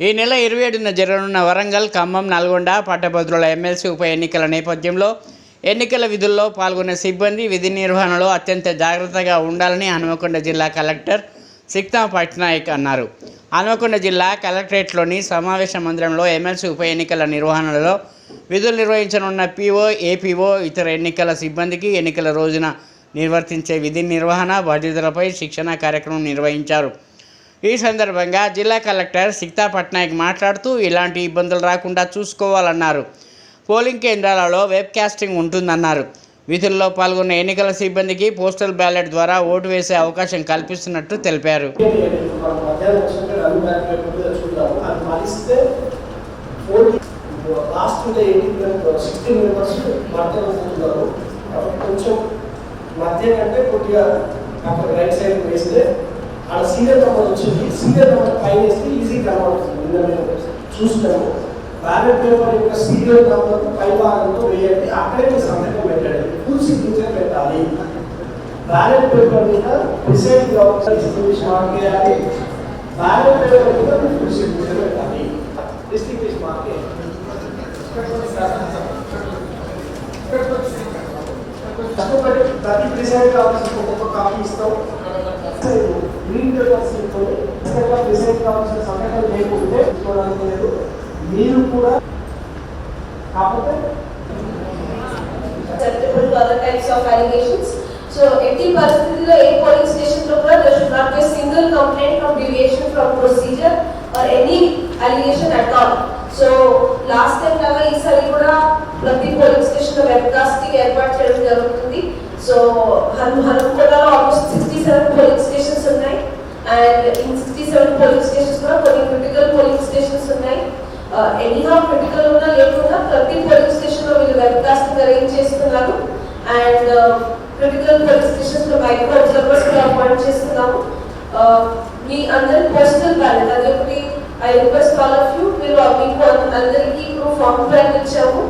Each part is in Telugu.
ఈ నెల ఇరవై ఏడున జరగనున్న వరంగల్ ఖమ్మం నల్గొండ పట్టభద్రుల ఎమ్మెల్సీ ఉప ఎన్నికల నేపథ్యంలో ఎన్నికల విధుల్లో పాల్గొనే సిబ్బంది విధి నిర్వహణలో అత్యంత జాగ్రత్తగా ఉండాలని హనుమకొండ జిల్లా కలెక్టర్ సిక్తా పట్నాయక్ అన్నారు. హనుమకొండ జిల్లా కలెక్టరేట్లోని సమావేశ మందిరంలో ఎమ్మెల్సీ ఉప ఎన్నికల నిర్వహణలో విధులు నిర్వహించనున్న పీఓ ఏపీఓ ఇతర ఎన్నికల సిబ్బందికి ఎన్నికల రోజున నిర్వర్తించే విధి నిర్వహణ బాధ్యతలపై శిక్షణ కార్యక్రమం నిర్వహించారు. ఈ సందర్భంగా జిల్లా కలెక్టర్ సిక్తా పట్నాయక్ మాట్లాడుతూ ఇలాంటి ఇబ్బందులు రాకుండా చూసుకోవాలన్నారు. పోలింగ్ కేంద్రాలలో వెబ్ కాస్టింగ్ ఉంటుందన్నారు. విధుల్లో పాల్గొన్న ఎన్నికల సిబ్బందికి పోస్టల్ బ్యాలెట్ ద్వారా ఓటు వేసే అవకాశం కల్పిస్తున్నట్టు తెలిపారు. కొంచెం మధ్య కంటే కొద్దిగా రైట్ సైడ్ వేస్తే ఆడ సీరియల్ నెంబర్ వచ్చింది సీరియల్ నెంబర్ పైన వేస్తే ఈజీ కనబడుతుంది నిన్న మేము చూసినాము బ్యాలెట్ పేపర్ యొక్క సీరియల్ నెంబర్ పై భాగంతో వేయండి అక్కడే మీరు సంతకం పెట్టండి ఫుల్ సిగ్నేచర్ పెట్టాలి బ్యాలెట్ పేపర్ మీద డిసైడ్ కావాలి డిస్ట్రిబ్యూషన్ మార్క్ వేయాలి బ్యాలెట్ పేపర్ మీద ఫుల్ సిగ్నేచర్ పెట్టాలి డిస్ట్రిబ్యూషన్ మార్క్ కష్టపడి ప్రతి డిసైడ్ కావాల్సిన ఒక్కొక్క కాపీ ఇస్తాం లేదు మీరు కూడా కాకపోతే సో ఎట్టి పరిస్థితుల్లో ఏ పోలింగ్ స్టేషన్లో కూడా there should not be single complaint from deviation from procedure or any allegation at all so last time లాగా ఈసారి కూడా ప్రతి పోలింగ్ స్టేషన్లో వెబ్కాస్టింగ్ ఏర్పాటు చేయడం జరుగుతుంది so హనుమకొండలో almost sixty seven polling stations ఉన్నాయి and in sixty seven polling stations కూడా కొన్ని క్రిటికల్ పోలింగ్ స్టేషన్స్ ఉన్నాయి. Uh, ఎనీహా క్రిటికల్ ఉన్నా లేకుండా ప్రతి పోలింగ్ స్టేషన్లో వీళ్ళు వెబ్కాస్టింగ్ అరేంజ్ చేస్తున్నారు. అండ్ క్రిటికల్ పోలింగ్ స్టేషన్స్లో మైక్రో అబ్జర్వర్స్ కూడా అపాయింట్ చేస్తున్నాము. Uh, మీ అందరి పర్సనల్ బ్యాలెట్ అది ఒకటి I request all of you మీరు మీకు అందరికీ ఇప్పుడు ఫార్మ్ బ్యాలెట్ ఇచ్చాము.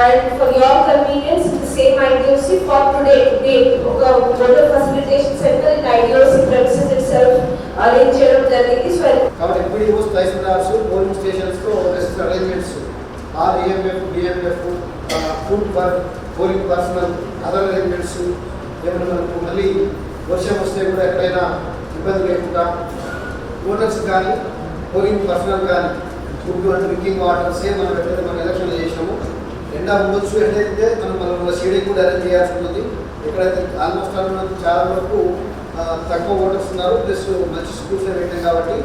And for your convenience same IDOC for today date ఒక voter facilitation centre in IDOC premises చేయడం జరిగింది. సో కాబట్టి MPDOs tahsildars polling స్టేషన్స్తో resist arrangements or AMF BMF food per polling personnel other arrangements ఏమైనా మనకు మళ్ళీ వర్షం వస్తే కూడా ఎక్కడైనా ఇబ్బంది లేకుండా ఓటర్స్ కానీ పోలింగ్ పర్సనల్ కానీ food and drinking water same మనం ఎట్లయితే మన ఎండా ఉండొచ్చు ఎట్లయితే మనం మన షేడింగ్ కూడా అరేంజ్ చేయాల్సి ఉంటుంది. ఎక్కడైతే ఆల్మోస్ట్ ఆల్ చాలా వరకు తక్కువ ఓటర్స్ ఉన్నారు. ప్లస్ మంచి స్కూల్స్ పెట్టాం కాబట్టి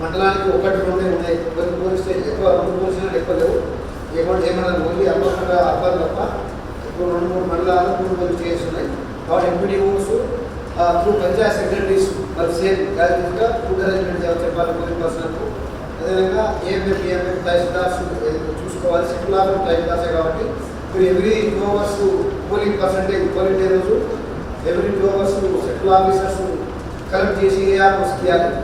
మండలానికి ఒకటి రెండే ఉన్నాయి. కొన్ని పోలీస్ ఎక్కువ రెండు పోలీసులు ఎక్కువ లేవు. ఏమన్నా ఏమన్నా ఓన్లీ అర్బన్ అర్బన్ తప్ప ఇప్పుడు రెండు మూడు మండలాలు మూడు పోలీస్ చేస్తున్నాయి. ఉన్నాయి కాబట్టి ఎంపీడీఓస్ త్రూ పంచాయత్ సెక్రటరీస్ మరి సేమ్ యాజ్గా ఫుడ్ అరేంజ్మెంట్ చెప్పాలి పోలీస్ పర్సన్కు అదేవిధంగా ఏఎంఎఫ్ ఏఎంఎఫ్ తహసీల్దార్స్ చూసుకోవాలి సెంట్రల్ ఆఫీస్ తహసీల్దార్సే కాబట్టి. మీరు every two hours polling percentage polling day రోజు every two hours central officers collect చేసి ఏ ఆఫీస్ తీయాలి